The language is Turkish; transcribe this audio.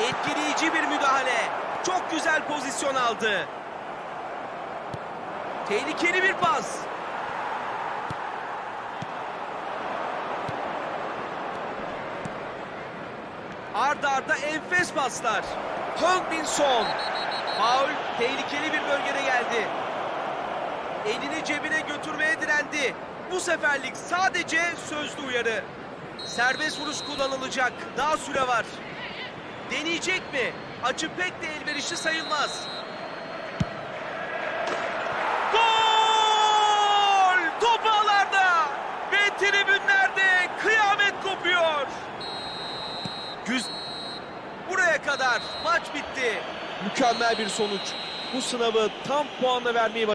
Etkileyici bir müdahale. Çok güzel pozisyon aldı. Tehlikeli bir pas. Arda arda enfes paslar. Heung-min Son. Faul tehlikeli bir bölgede geldi. Elini cebine götürmeye direndi. Bu seferlik sadece sözlü uyarı. Serbest vuruş kullanılacak. Daha süre var. Deneyecek mi? Açı pek de elverişli sayılmaz. Gol! Top ağlarda ve tribünlerde kıyamet kopuyor. Güz Buraya kadar maç bitti. Mükemmel bir sonuç. Bu sınavı tam puanla vermeyi